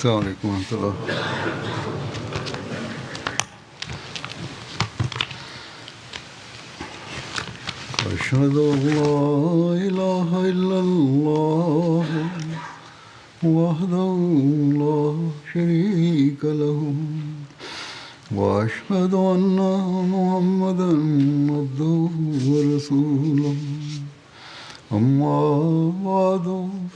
السلام عليكم ورحمة الله أشهد أن لا إله إلا الله وحده لا شريك له وأشهد أن محمدا عبده ورسوله أما بعد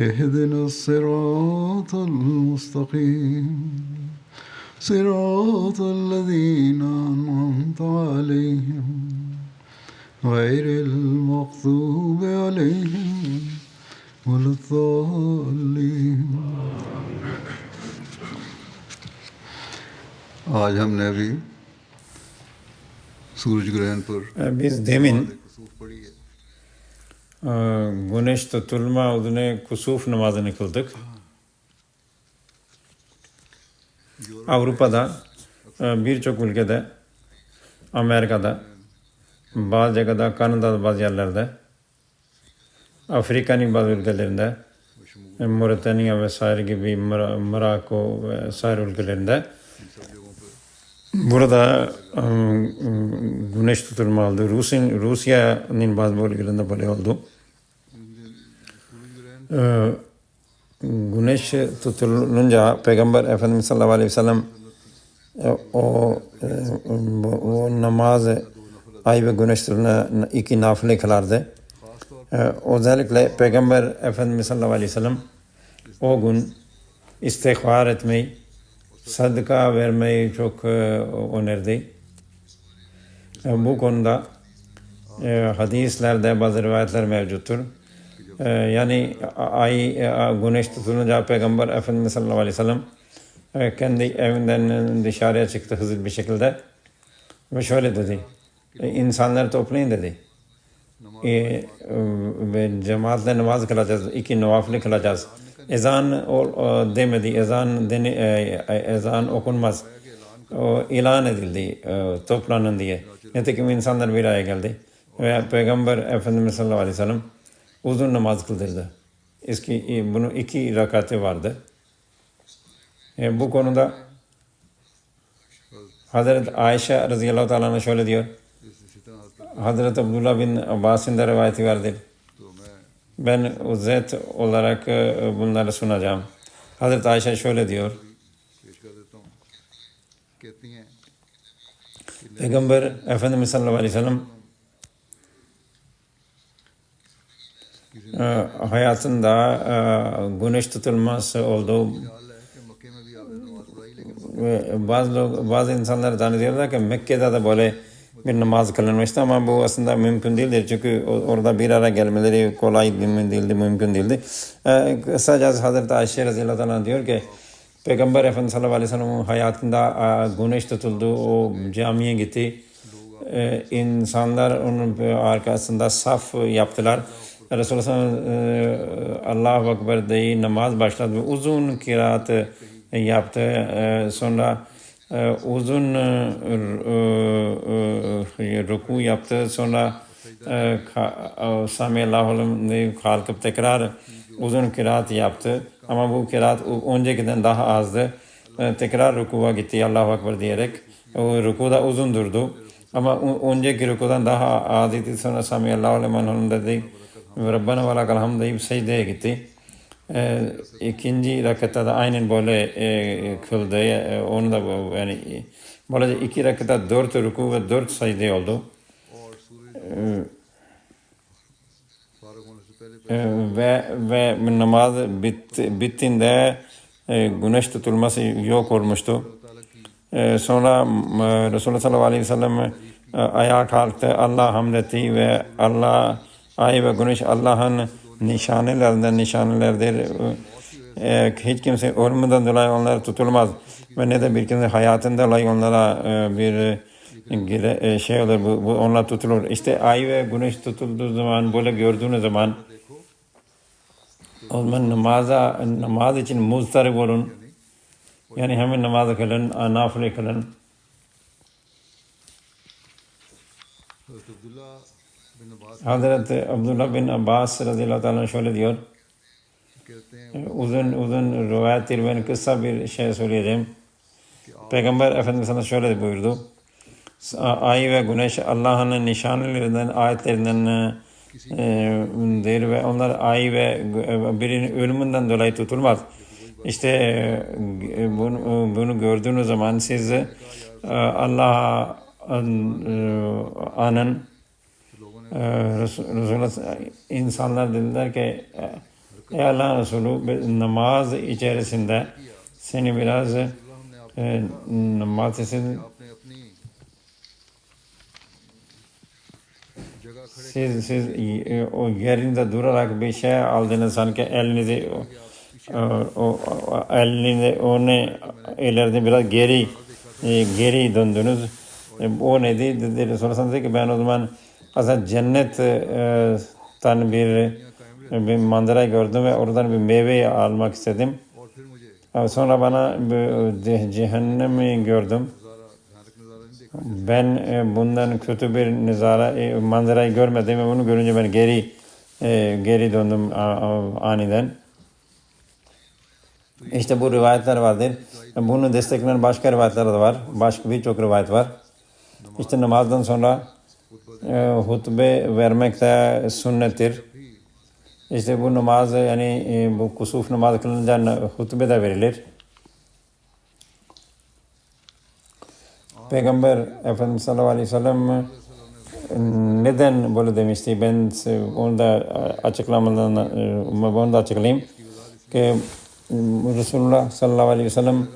اهدنا الصراط المستقيم. صراط الذين أنعمت عليهم. غير المغضوب عليهم ولا الضالين. آج ہم نے ابھی سورج گرہن پر 20 دیمن güneş tutulma udune kusuf namazını kıldık. Avrupa'da e, birçok ülkede, Amerika'da, bazı jagada, Kanada'da bazı yerlerde, Afrika'nın bazı ülkelerinde, e, Moritanya vesaire gibi Mor- Morocco vesaire ülkelerinde burada e, güneş tutulma. Rusya, Rusya'nın bazı bölgelerinde böyle oldu. E, güneş tutulunca Peygamber Efendimiz sallallahu aleyhi ve sellem e, o, e, o, o namaz ay ve güneş tutuluna iki nafile kılardı. E, özellikle Peygamber Efendimiz sallallahu aleyhi ve sellem o gün istihbar etmeyi, sadaka vermeyi çok e, önerdi. E, bu konuda e, hadislerde bazı rivayetler mevcuttur. Yani ay, güneş tutulunca Peygamber Efendimiz sallallahu aleyhi ve sellem kendi evinden dışarıya çıktı hızlı bir şekilde ve şöyle dedi. İnsanları toplayın dedi. E, ve cemaatle namaz kılacağız. iki nafile kılacağız. Ezan ol, o, demedi. Ezan deni, e, e, ezan okunmaz. O, ilan edildi e, toplanın diye. Nitekim insanlar bir araya geldi. Ve Peygamber Efendimiz sallallahu aleyhi ve sellem uzun namaz kıldırdı. Eski, e, bunun iki rakatı vardı. E, bu konuda Hazreti Ayşe radıyallahu teala şöyle diyor. Hazreti Abdullah bin Abbas'ın da rivayeti vardır ben uzet olarak e, bunları sunacağım. Hazreti Ayşe şöyle diyor. Peygamber Efendimiz sallallahu aleyhi ve sellem e, hayatında e, güneş tutulması oldu. Bazı, bazı insanlar zannediyorlar ki Mekke'de de böyle bir namaz kılınmıştı ama bu aslında mümkün değildir. Çünkü orada bir ara gelmeleri kolay mümkün değildi, mümkün değildi. Ee, kısacası Hazreti Ayşe radıyallahu anh diyor ki Peygamber Efendimiz sallallahu aleyhi ve sellem'in hayatında e, güneş tutuldu, o camiye gitti. Ee, insanlar onun arkasında saf yaptılar. Resulullah sallallahu e, Allahu Ekber namaz başladı uzun kiraat e, yaptı. E, sonra e, uzun e, e, e, ruku yaptı. Sonra e, e, Sami Allahu diye kalkıp tekrar uzun kiraat yaptı. Ama bu kiraat öncekinden daha azdı. E, tekrar rukuğa gitti Allahu Ekber diyerek. O rukuda uzun durdu. Ama önceki rukudan daha az idi. Sonra Sami Allahu limen dedi. Rabbana ve lakal hamd deyip secdeye gitti. E, ikinci rakata da aynen böyle e, kıldı. E, onu da yani böyle iki rakata dört ruku ve dört sayıda oldu. Ee, e, ve ve namaz bit, bittiğinde e, güneş tutulması yok olmuştu. E, sonra e, Resulullah sallallahu aleyhi ve sellem e, ayağa kalktı. Allah hamd etti ve Allah ay ve güneş Allah'ın nişanelerden nişanelerdir. E, hiç kimse ölmeden dolayı onlar tutulmaz. Ve ne de bir kimse hayatında dolayı onlara e, bir e, e, şey olur, bu, bu onlar tutulur. İşte ay ve güneş tutulduğu zaman, böyle gördüğünüz zaman o zaman namaza, namaz için muzdarip olun. Yani hemen namaz kılın, nafile kılın. Hazreti Abdullah bin Abbas radıyallahu anh şöyle diyor. Uzun uzun rivayettir ben kısa bir şey söyleyeceğim. Peygamber Efendimiz sana şöyle buyurdu. Ay ve güneş Allah'ın nişanelerinden, ayetlerinden dir ve onlar ay ve birinin ölümünden dolayı tutulmaz. İşte e, bunu, e, bunu gördüğünüz zaman siz Allah'ın anın ee, Resulullah insanlar dediler ki e, Ey Allah'ın Resulü namaz içerisinde seni biraz e, namazın siz, siz e, e, o yerinde durarak bir şey aldınız sanki elinizi o, o, o elini onu ileride biraz geri e, geri döndünüz. E, o neydi? Dedi, sonra dedi ki ben o zaman aslında cennetten e, bir, bir manzara gördüm ve oradan bir meyve almak istedim. Sonra bana cehennemi gördüm. Ben e, bundan kötü bir nizara, e, manzarayı görmedim ve bunu görünce ben geri geri döndüm aniden. İşte bu rivayetler vardır. Bunu destekleyen başka rivayetler de var. Başka birçok rivayet var. İşte namazdan sonra hutbe vermek de sünnettir. İşte bu namaz yani e, bu kusuf namaz kılınca hutbe de verilir. Peygamber Efendimiz sallallahu aleyhi ve sellem e, neden böyle demişti? Ben onu da açıklamadan e, onu da açıklayayım. Ki Resulullah sallallahu aleyhi ve sellem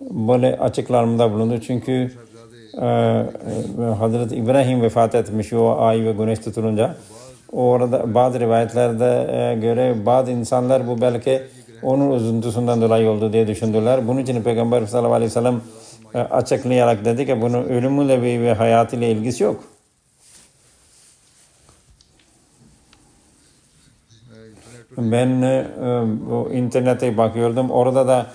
böyle açıklarımda bulundu. Çünkü Hazreti İbrahim vefat etmiş o ay ve güneş tutulunca. Orada bazı rivayetlerde göre bazı insanlar bu belki onun üzüntüsünden dolayı oldu diye düşündüler. Bunun için Peygamber sallallahu aleyhi ve sellem açıklayarak dedi ki bunun ölümüyle ve hayatıyla ilgisi yok. Ben bu internete bakıyordum. Orada da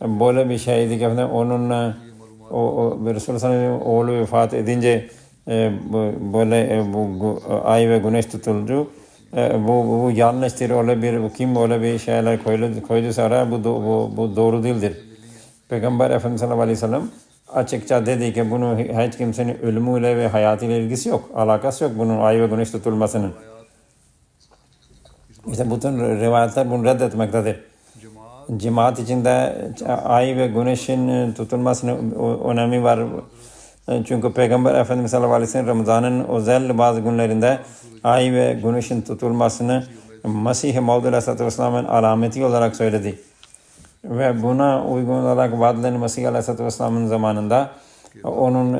böyle bir şeydi ki onun o, o Resulullah oğlu vefat edince e, böyle e, bu ay ve güneş tutuldu. E, bu, bu, yanlıştır. Öyle bir bu kim öyle bir şeyler koydu, koyduysa oraya bu, bu, bu doğru değildir. Peygamber Efendimiz sallallahu aleyhi ve sellem açıkça dedi ki bunu hiç kimsenin ölümüyle ve hayatıyla ilgisi yok. Alakası yok bunun ay ve güneş tutulmasının. İşte bütün rivayetler bunu reddetmektedir cemaat içinde e, ay ve güneşin e, tutulmasının önemi var. E, çünkü Peygamber Efendimiz sallallahu aleyhi ve sellem Ramazan'ın özel bazı günlerinde ay ve güneşin tutulmasını Mesih-i Maud aleyhissalatü vesselam'ın alameti olarak söyledi. Ve buna uygun olarak vaadilen Mesih aleyhissalatü vesselam'ın zamanında onun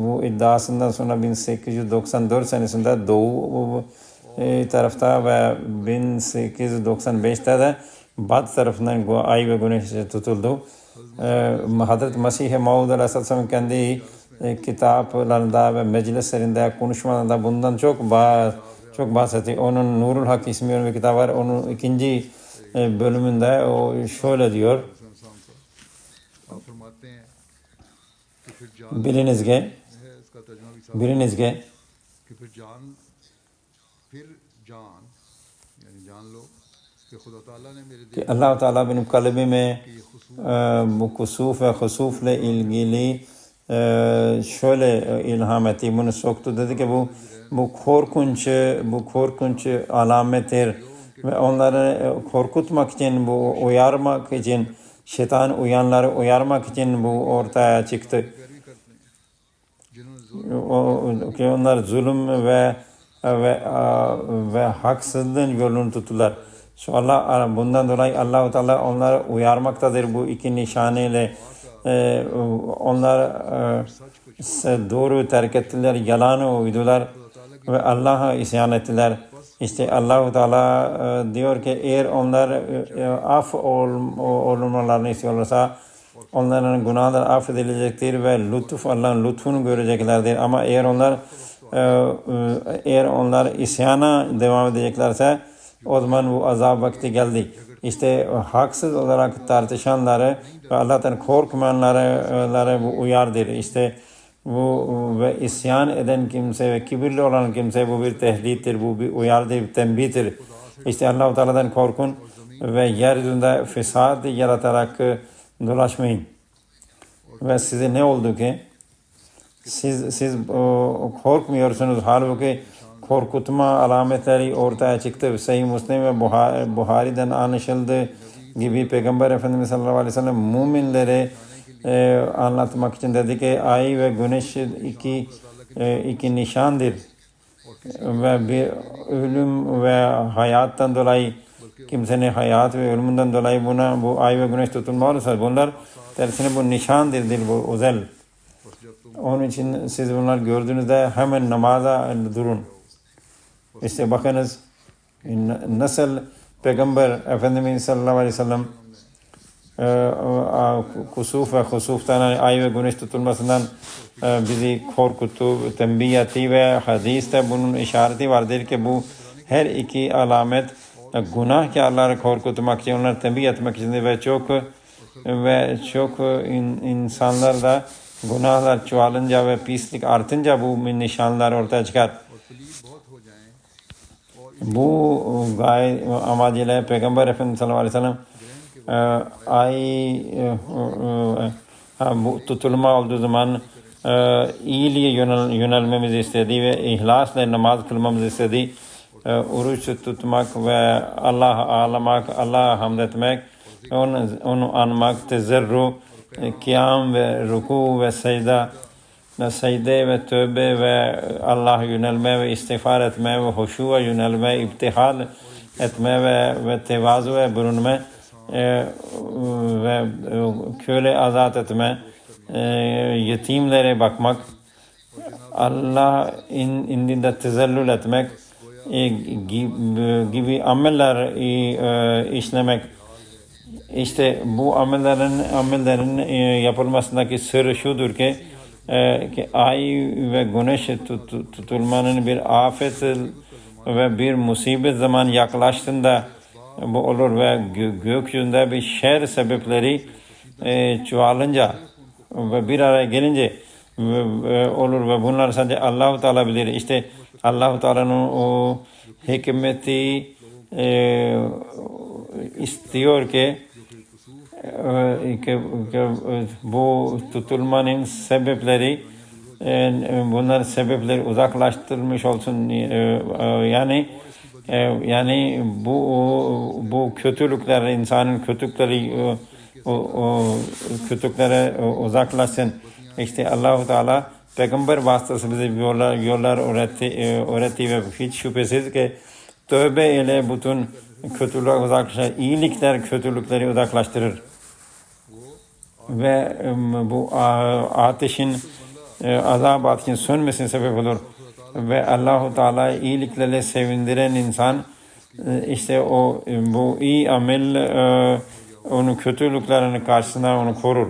bu iddiasından sonra 1894 senesinde Doğu tarafta ve 1895'te de Batı tarafından bu ay ve güneş tutuldu. E, Hazreti Mesih-i Maud Aleyhisselatü Vesselam kendi e, kitaplarında ve meclislerinde konuşmalarında bundan çok bah çok bahsetti. Onun Nurul Hak ismi bir kitap var. Onun ikinci e, bölümünde o şöyle diyor. आप फरमाते हैं कि फिर जान Biliniz ki, है इसका तर्जुमा भी साफ biliniz ki कि फिर जान फिर जान यानी जान लो कि खुदा ताला ने मेरे ki allah Teala benim kalbime bu kusuf ve husufla ilgili şöyle ilham etti, bunu soktu. Dedi ki bu bu korkunç, bu korkunç alamettir ve onları korkutmak için, bu uyarmak için, şeytan uyanları uyarmak için bu ortaya çıktı. O, onlar zulüm ve ve, ve haksızlığın yolunu tuttular. Şu Allah bundan dolayı Allahu Teala onları uyarmaktadır bu iki nişaneyle. Ee, onlar e, doğru terk ettiler, yalanı uydular ve Allah'a isyan ettiler. İşte Allahu Teala e, diyor ki eğer onlar e, e, af ol, olmalarını istiyorlarsa onların günahları affedilecektir ve lütuf Allah'ın lütfunu göreceklerdir. Ama eğer onlar e, e, eğer onlar isyana devam edeceklerse o zaman bu azap vakti geldi. İşte haksız olarak tartışanları ve Allah'tan korkmayanları bu uyardır. İşte bu ve isyan eden kimse ve kibirli olan kimse bu bir tehdittir, bu bir uyarıdır, bir tembihtir. İşte Allah-u Teala'dan korkun ve yeryüzünde fesad yaratarak dolaşmayın. Ve size ne oldu ki? Siz siz o, korkmuyorsunuz. Halbuki korkutma alametleri ortaya çıktı. Sahih Müslim ve Buhari, Buhari'den anlaşıldığı gibi Peygamber Efendimiz sallallahu aleyhi ve sellem müminleri e, anlatmak için dedi ki ay ve güneş iki e, iki nişandır ve bir ölüm ve hayattan dolayı kimsenin hayat ve ölümünden dolayı buna bu ay ve güneş tutulmalıysa bunlar tersine bu nişandır bu özel. Onun için siz bunlar gördüğünüzde hemen namaza durun. İşte bakınız nasıl Peygamber Efendimiz sallallahu aleyhi ve sellem kusuf ve husuftan ay ve güneş tutulmasından e, bizi korkuttu, tembih etti ve hadiste bunun işareti vardır ki bu her iki alamet e, günahkarları korkutmak için, onları tembih etmek için ve çok ve çok in, insanlar da günahlar çoğalınca ve pislik artınca bu nişanlar ortaya çıkar. Bu gayet amacıyla Peygamber Efendimiz sallallahu aleyhi ve sellem e, ay e, e, bu tutulma olduğu zaman iyiliğe yönel, yönelmemizi istedi ve ihlasla namaz kılmamızı istedi. Oruç tutmak ve Allah'a ağlamak, Allah'a hamd etmek, onu, onu anmak, tezerru, kıyam ve ruku ve secde ve secde ve tövbe ve Allah'a yönelme ve istiğfar etme ve hoşuğa yönelme, iptihal etme ve, ve tevazuya bürünme e, ve e, köle azat etme, e, yetimlere bakmak, Allah in, indinde tezellül etmek e, gibi, gibi ameller e, işlemek. İşte bu amellerin amellerin e, yapılmasındaki sırrı şudur ki, e, ki ay ve güneş tut, tutulmanın bir afet ve bir musibet zaman yaklaştığında bu olur ve gö gökyüzünde bir şer sebepleri e, çoğalınca ve bir araya gelince olur ve bunlar sadece Allah-u Teala bilir. İşte Allah-u Teala'nın o hikmeti e, istiyor ki bu tutulmanın sebepleri e, bunlar sebepleri uzaklaştırmış olsun e, e, yani e, yani bu bu kötülükler insanın kötülükleri o, o kötülüklere uzaklaşsın. İşte Allahu Teala peygamber vasıtası bize yollar yollar öğretti e, öğretti ve hiç şüphesiz ki tövbe ile bütün kötülükler uzaklaşır. iyilikler kötülükleri uzaklaştırır. Ve bu ateşin e, azab ateşin sönmesine sebep olur ve Allahu Teala iyiliklerle sevindiren insan e, işte o bu iyi amel e, onun kötülüklerinin karşısında onu korur.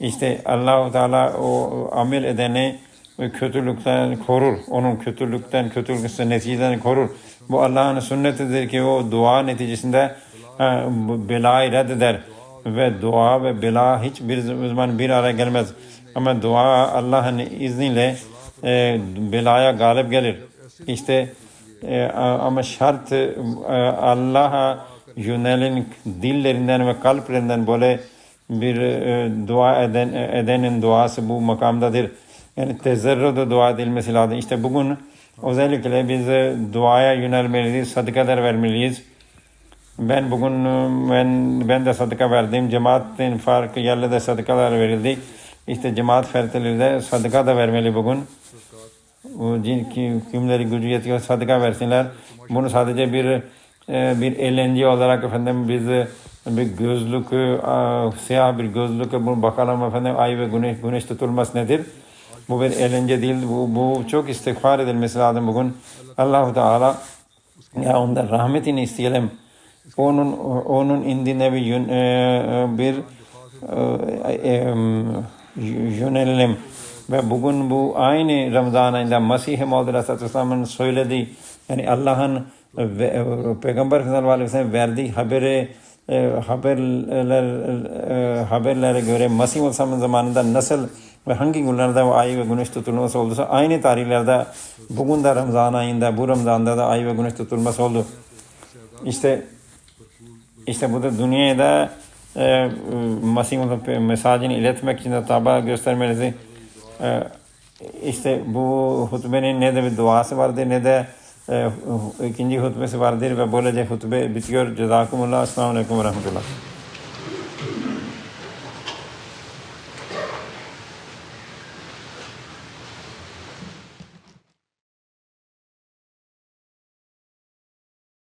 İşte Allahu Teala o amel edeni kötülükten korur. Onun kötülükten, kötülükten neticeden korur. Bu Allah'ın sünnetidir ki o dua neticesinde belayı reddeder. Ve dua ve bela hiçbir zaman bir araya gelmez. Ama dua Allah'ın izniyle e, belaya galip gelir. İşte e, ama şart e, Allah'a yönelin dillerinden ve kalplerinden böyle bir e, dua eden edenin duası bu makamdadır. Yani tezerruda dua edilmesi lazım. İşte bugün özellikle biz duaya yönelmeliyiz, sadakalar vermeliyiz. Ben bugün ben ben de sadaka verdim. Cemaatin farklı yerlerde sadakalar verildi. İşte cemaat fertleri de sadaka da vermeli bugün cin kimleri gücü yetiyor sadaka versinler. Bunu sadece bir e, bir eğlence olarak efendim biz bir gözlük, e, siyah bir gözlük bunu bakalım efendim ay ve güneş, güneş tutulması nedir? Bu bir eğlence değil. Bu, bu çok istiğfar edilmesi lazım bugün. Allahu Teala ya ondan rahmetini isteyelim. Onun onun bir yön, e, e, bir e, e, yönelelim. Ve bugün bu aynı Ramazan ayında Mesih-i Maud Aleyhisselatü Vesselam'ın söylediği yani Allah'ın Peygamber sallallahu aleyhi ve sellem verdiği haberi haberler haberlere göre Mesih Aleyhisselam'ın zamanında nasıl ve hangi günlerde ay ve güneş tutulması olduysa aynı tarihlerde bugün de Ramazan ayında bu Ramazan'da da ay ve güneş tutulması oldu. İşte işte bu da dünyada e, Mesih'in mesajını iletmek için de taba göstermeliyiz. E, işte bu hutbenin ne de bir duası vardır ne de e, ikinci hutbesi vardır ve böylece hutbe bitiyor. Cezakumullah. Esselamu Aleyküm ve Rahmetullah.